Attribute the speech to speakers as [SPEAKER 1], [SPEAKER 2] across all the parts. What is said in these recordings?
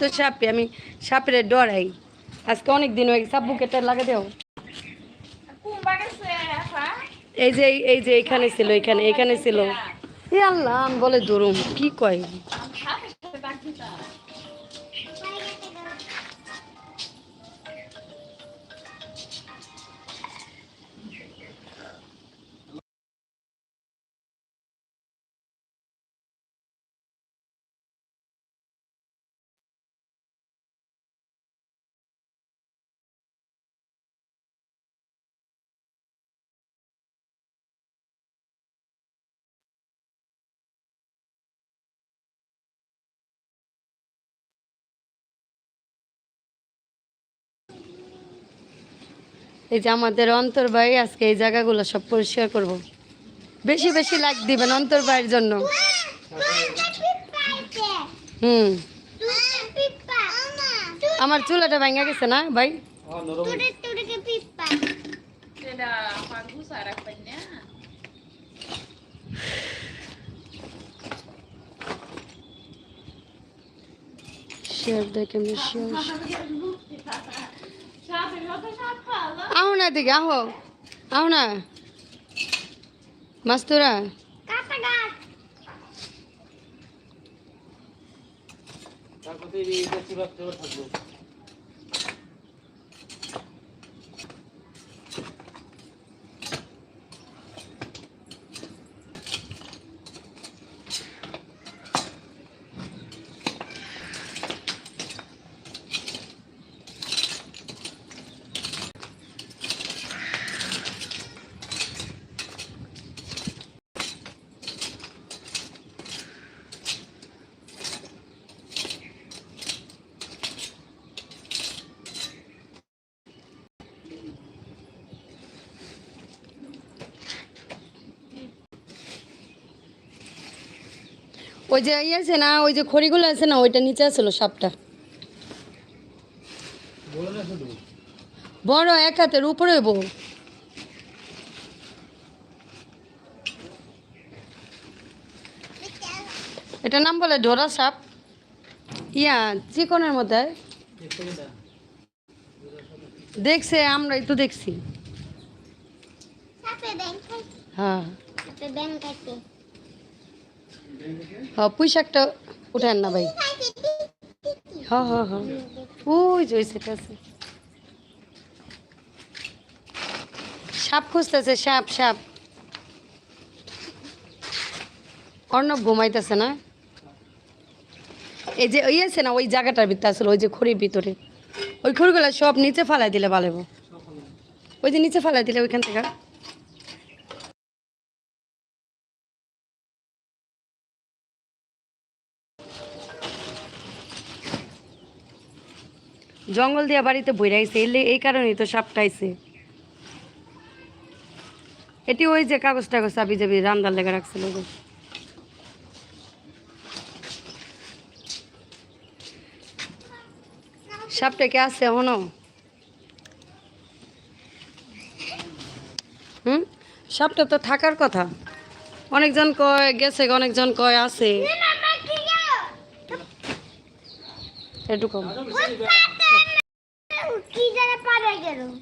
[SPEAKER 1] তো সাপে, আমি সাপের ডরাই। আজকে অনেক দিন হয়ে গেছে তার লাগা দেও। এই যে এই যে এখানে ছিল, এখানে এখানে ছিল। এ আল্লাহ, আমি বলে দরুম কি কয়? এই যে আমাদের অন্তর ভাই আজকে এই জায়গাগুলো সব পরিষ্কার করব। বেশি বেশি লাইক দিবেন অন্তর ভাইয়ের জন্য। হুম। আমার চুলাটা ভাঙা গেছে না ভাই? শেয়ার দেখে শেয়ার আহো না দিকে আহো। আহো না। মাস্তুরা। ওই যে ইয়ে আছে না ওই যে খড়িগুলো আছে না ওইটা নিচে আসলো সাপটা। বড় এক হাতের উপরে বউ এটা নাম বলে ডোরা সাপ। ইয়া চিকনের মধ্যে? দেখছে আমরাই তো দেখছি। হ্যাঁ। হ্যাঁ পুঁই শাকটা না ভাই। হ্যাঁ হ্যাঁ হ্যাঁ। সাপ খুঁজতেছে, সাপ সাপ। অর্ণব ঘুমাইতেছে না? এই যে, ওই আছে না, ওই জায়গাটার ভিতরে আসলে ওই যে খড়ির ভিতরে। ওই খড়িগুলো সব নিচে ফালাই দিলে ভালো। ওই যে নিচে ফালাই দিলে ওইখান থেকে। জঙ্গল দিয়া বাড়িতে বইরা আইছে এলে এই কারণেই তো সাপটা আইছে। এটি ওই যে কাগজ টাগজ চাবি যাবি রান্দার লেগে রাখছিল। সাপটা কে আছে এখনও? হুম? সাপটা তো থাকার কথা। অনেকজন কয় গেছে অনেকজন কয় আছে। একটু কম।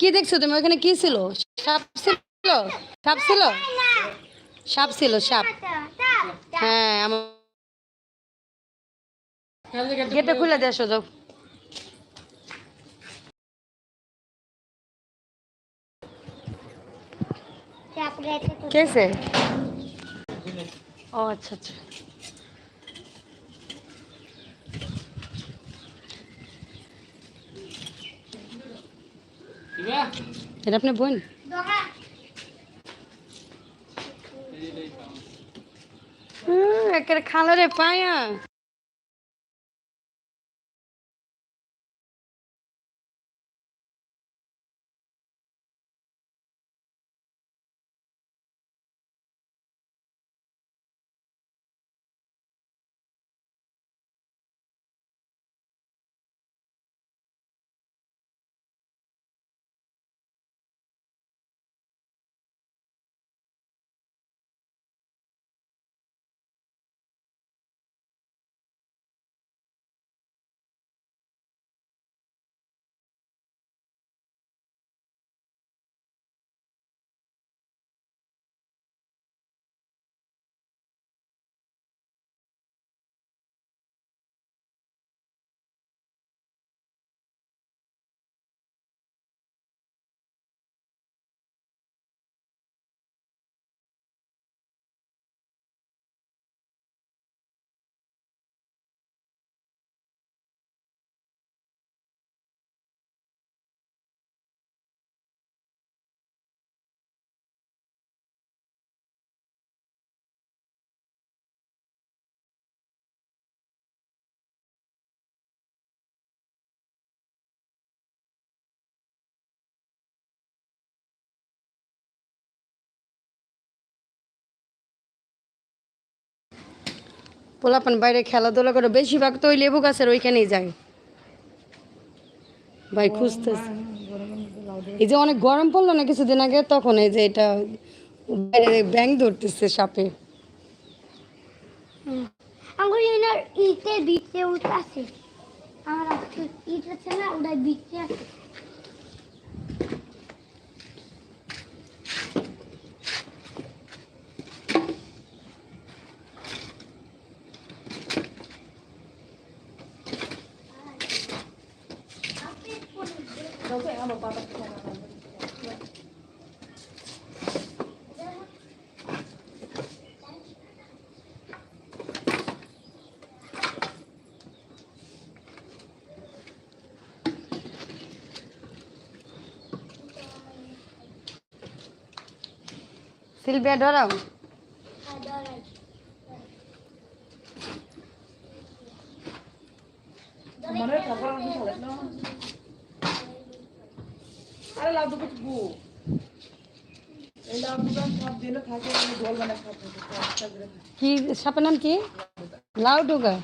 [SPEAKER 1] কি দেখছ তুমি? ওখানে কি ছিল? সাপ ছিল? সাপ ছিল? সাপ ছিল সাপ। হ্যাঁ আমার গেটটা খুলে দিয়ে আসো যাও। কেসে ও আচ্ছা। এটা আপনার বোন? একের খালারে পায়া। পোলাপান বাইরে খেলাধুলা করে বেশিরভাগ তো ওই লেবু গাছের ওইখানেই যায়। ভাই খুঁজতেছে। এই যে অনেক গরম পড়ল না কিছুদিন আগে, তখন এই যে এটা বাইরে ব্যাং ধরতেছে সাপে।
[SPEAKER 2] এনার ইটের বিচে উঠে আছে। আমার ইট আছে না ওটা আছে
[SPEAKER 1] সিলভিয়া ডরাও
[SPEAKER 3] মনে হয় খাবার আমি খালে না আরে লাউ দুটো বু এই লাউ দুটো সব দিনে থাকে আমি ঢোল বানা খাতে একটা করে
[SPEAKER 1] কি সাপের নাম কি? লাউ ডুগা।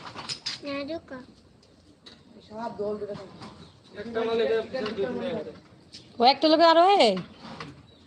[SPEAKER 1] ও একটা লোক আরও হে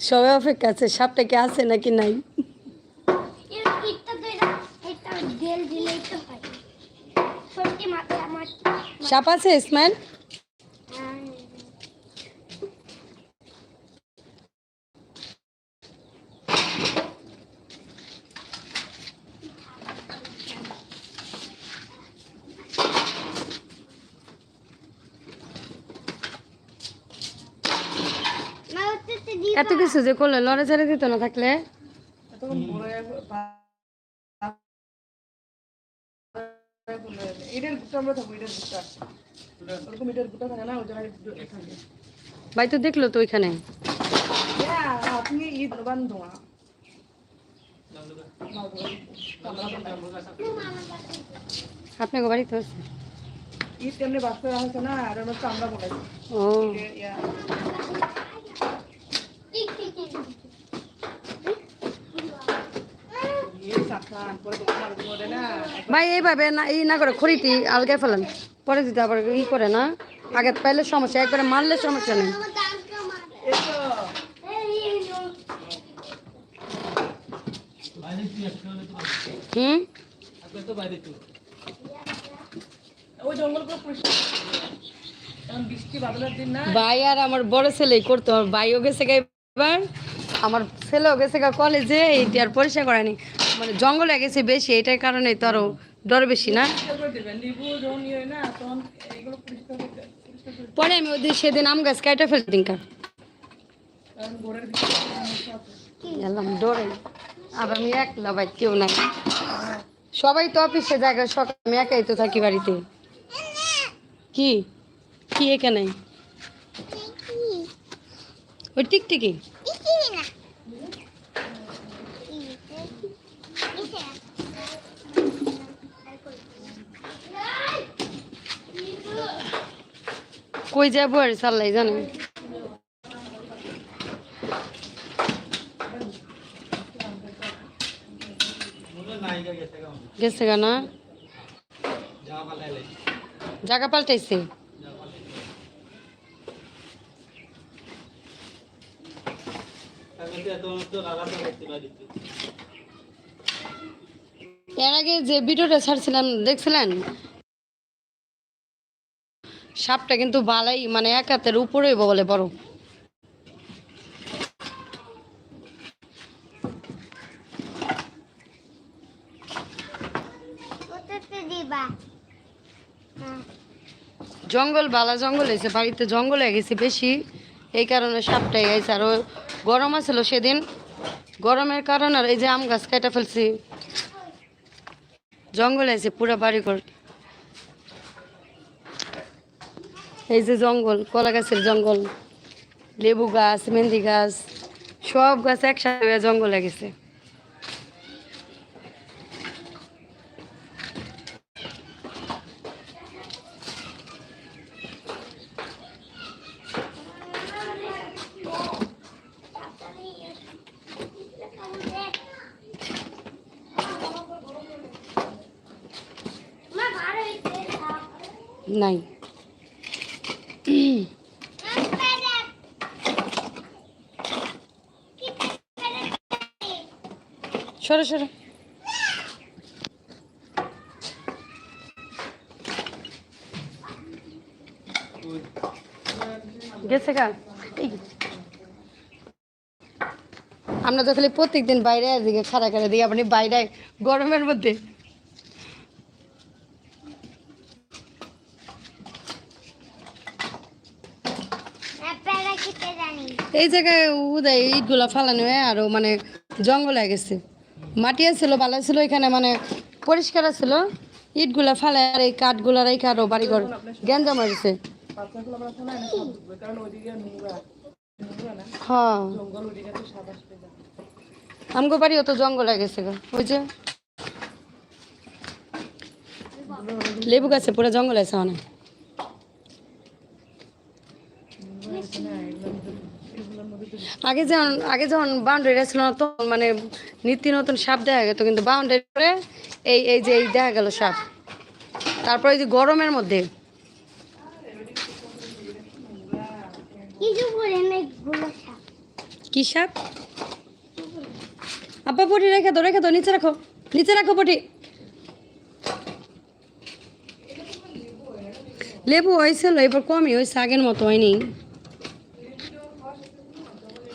[SPEAKER 1] সবাই অপেক্ষা আছে সাপটা কি আছে নাকি নাই?
[SPEAKER 2] সাপ আছে তো এটা এটা দেল দিলেই তো হয় সত্যি মাথা আমার
[SPEAKER 1] সাপ আছে ইসমাইল
[SPEAKER 2] হ্যাঁ। মা হচ্ছে দিবা
[SPEAKER 1] এত কিছু যে করলে লড়ে ছেড়ে দিত না থাকলে? ভাই তো দেখল তো ওইখানে।
[SPEAKER 3] আপনি ঈদ
[SPEAKER 1] আপনাকে বাড়িতে আছে
[SPEAKER 3] ঈদ এমনি বাঁচতে হয়েছে না? আর আমরা চামড়া
[SPEAKER 1] ও। ভাই, এইভাবে না এই না করে খড়িটি আলগায় ফেলেন। পরে দিতে আবার ই করে না, আগে পাইলে সমস্যা, একবারে মারলে সমস্যা নেই। হুম? ভাই, আর আমার বড় ছেলেই করতো ভাইও গেছে এবার। আমার ছেলেও গেছে কলেজে এইটি আর পরিষ্কার করেনি মানে জঙ্গলে গেছে বেশি, এটার কারণে তো আরও ডর বেশি না? পরে আমি ওদের সেদিন আম গাছ কাইটা ফেলতে দিনকা
[SPEAKER 3] কারণ ঘরের ভিতরে সমস্যা আছে।
[SPEAKER 1] এলাম ডরে। আর আমি একলা ভাই কেউ নাই। সবাই তো অফিসে জায়গায় সকাল আমি একাই তো থাকি বাড়িতে। কি? কি এখানে? ওই টিকটিকি? কই যাব আর সাল্লাই জানে। গেছে না? জায়গা পাল্টাইছে। এর আগে যে ভিডিওটা ছাড়ছিলাম, দেখছিলেন? সাপটা কিন্তু বালাই মানে এক হাতের উপরে বলে বড়।
[SPEAKER 2] হ্যাঁ।
[SPEAKER 1] জঙ্গল বালা জঙ্গল হয়েছে বাড়িতে জঙ্গল হয়ে গেছে বেশি। এই কারণে সাপটাই গেছে আর গরম আছিল সেদিন। গরমের কারণে আর এই যে আম গাছ কেটে ফেলছি। জঙ্গল হয়েছে পুরো বাড়ি ঘর এই যে জঙ্গল, কলা গাছের জঙ্গল, লেবু গাছ, মেহেন্দি গাছ, সব গাছ একসাথে জঙ্গলে গেছে
[SPEAKER 2] মা ভালো হয়েছে
[SPEAKER 1] নাই সরো সরো। গেছে গা। আমরা তো খালি প্রত্যেকদিন বাইরে এদিকে খাড়া খাড়া দিই আপনি বাইরে গরমের মধ্যে। এই জায়গায় উদয় ইটগুলা ফালানো হয় আরও মানে জঙ্গল হয়ে গেছে। মাটি ছিল ভালো ছিল এখানে মানে পরিষ্কার ছিল ইটগুলা ফালে আর এই কাঠগুলা রেখে আরও বাড়িঘর গ্যাঞ্জাম হয়েছে
[SPEAKER 3] বাচ্চাগুলো আমরা ফেলাই না সব ঢুকবে, কারণ ওইদিকে নোংরা নোংরা না
[SPEAKER 1] হ্যাঁ আমগো বাড়িও তো জঙ্গল গেছে। ওই যে। লেবু গাছে পুরো জঙ্গল আছে অনেক। আগে যখন আগে যখন বাউন্ডারি ছিল না তখন মানে নিত্য নতুন সাপ দেখা যেত কিন্তু বাউন্ডারি করে এই এই যে এই দেখা গেল সাপ। তারপরে এই যে গরমের মধ্যে। কি সাপ? আব্বা পটি রেখে দো রেখে দো নিচে রাখো নিচে রাখো পটি। লেবু হয়েছিল এবার কমই হয়েছে আগের মতো হয়নি।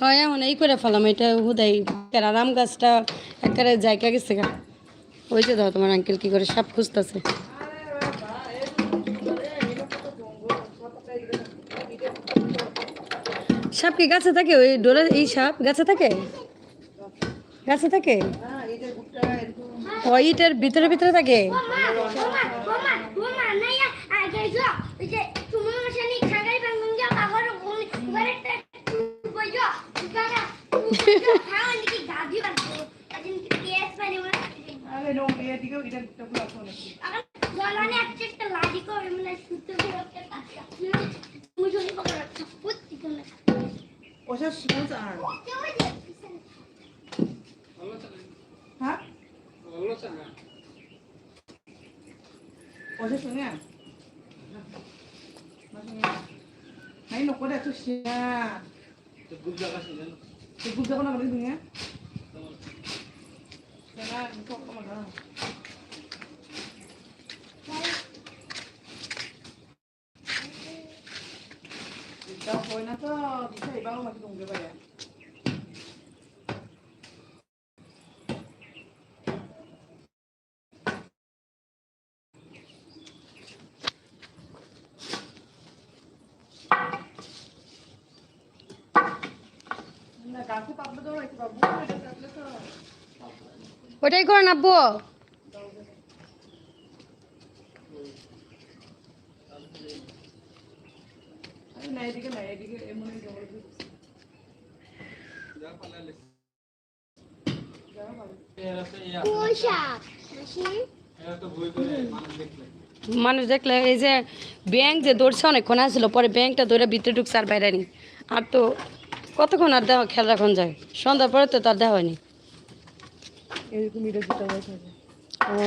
[SPEAKER 1] হয়, এখন এই করে ফেলাম, এটা হুদাই আর আম গাছটা একেবারে জায়গা গেছে গা। ওই যে দাও তোমার আঙ্কেল কি করে সাপ খুঁজতেছে। সাপ কি গাছে থাকে? ওই ডোরে, এই সাপ গাছে থাকে? গাছে থাকে?
[SPEAKER 3] হ্যাঁ
[SPEAKER 1] ইটের ভিতরে ভিতরে থাকে?
[SPEAKER 3] আরে নো এদিকে এটা গুটটা গুলো আছে অনেক
[SPEAKER 2] আবার জলানে একটা একটা লাডি করে মানে সুতো করে একটা কাটা মুই জনি পকড়া পুত্তি করে
[SPEAKER 3] ওসব স্মুথ আর হ্যাঁ ওসব শুনে নাই নকৰে তো শিয়া তো গুপ যাব না বলি দুনিয়া না তো কমা না এটা হয় না তো দিছে এবারও মাটি দঙ্গে পায় না গাছে পাবলো তো একটু পাবলো এটা থাকলে তো
[SPEAKER 1] ওটাই করে নাববো
[SPEAKER 3] আরে না এদিকে না এদিকে এমন জঙ্গল
[SPEAKER 2] পোশাক
[SPEAKER 1] মানুষ দেখলে এই যে ব্যাংক যে দৌড়ছে অনেকক্ষণ আসছিল পরে ব্যাংকটা ধরে ভিতরে ঢুকছে আর বাইরে নি আর তো কতক্ষণ আর দেওয়া খেয়াল রাখুন যায়? সন্ধ্যার পরে তো তার দেওয়া হয়নি।
[SPEAKER 3] এরকম এটা যেটা হয়েছে
[SPEAKER 1] ও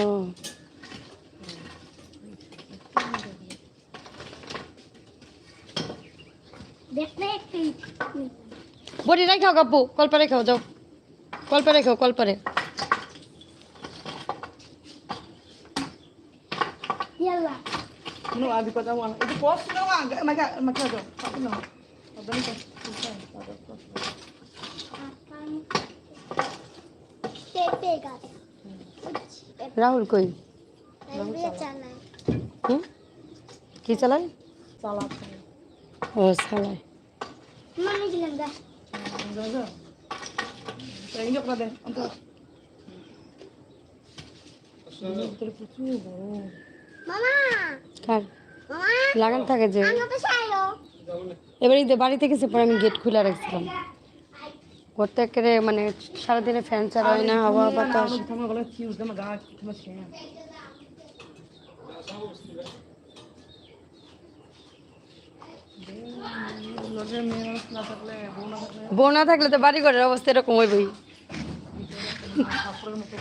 [SPEAKER 1] বড়ি রেখাও কাপু কল্পা রেখাও যাও Kalpa কল্পারে
[SPEAKER 3] No, abi. Ito nga. Maga magkado.
[SPEAKER 2] পেঁপে গাছ
[SPEAKER 1] রাহুল কই? কি চালায়? ও লাগান থাকে যে। এবার ঈদে বাড়িতে গেছে পরে আমি গেট খুলে রাখছিলাম। ঘরতে একেবারে মানে সারাদিনে ফ্যান ছাড়া হয় না হাওয়া বাতাস
[SPEAKER 3] বউ না থাকলে
[SPEAKER 1] তো বাড়ি ঘরের অবস্থা এরকম হইবই।
[SPEAKER 3] মতো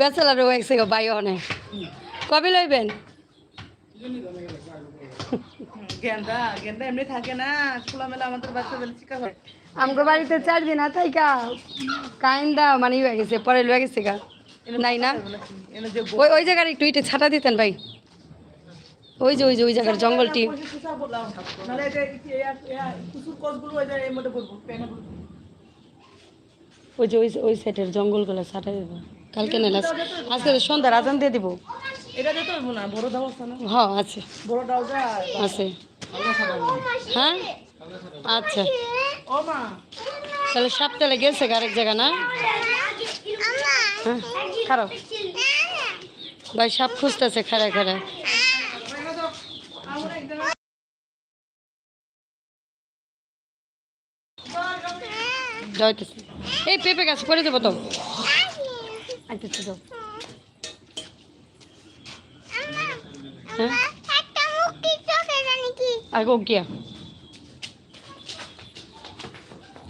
[SPEAKER 3] বড়
[SPEAKER 1] বাই অনেক কবে লইবেন?
[SPEAKER 3] গেন্দা গেন্দা এমনি থাকে না খোলামেলা আমাদের বাচ্চা বেলা শিক্ষা হয়
[SPEAKER 1] আমগো বাড়িতে চার দিন আতাই কা কাইন্দা মানে হয়ে গেছে পরে লয়ে গেছে গা। নাই না? ওই ওই জায়গার একটু ইটে ছাটা দিতেন ভাই। ওই যে ওই যে ওই জায়গার জঙ্গলটি।
[SPEAKER 3] ওই যে
[SPEAKER 1] ওই ওই সাইডের জঙ্গলগুলো ছাটা দেবো। কালকে নেলাস আজকে তো সন্ধ্যা আজান দিয়ে দিব।
[SPEAKER 3] এটা দিতে হইব না বড় দাও আছে না?
[SPEAKER 1] হ আছে।
[SPEAKER 3] বড় দাওটা
[SPEAKER 1] আছে। হ্যাঁ? আচ্ছা।
[SPEAKER 3] ও মা
[SPEAKER 1] তাহলে সাপতালে গেছে আরেক জায়গা না? হ্যাঁ খারাপ ভাই সাপ খুঁজতেছে খারা খারা। এই পেঁপে গাছ পরে দেবো তো। আচ্ছা দাও হ্যাঁ? আর গিয়া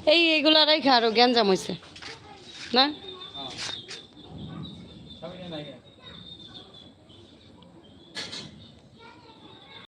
[SPEAKER 1] এই এগুলো রাইখা আরও গ্যাঞ্জাম হয়েছে না?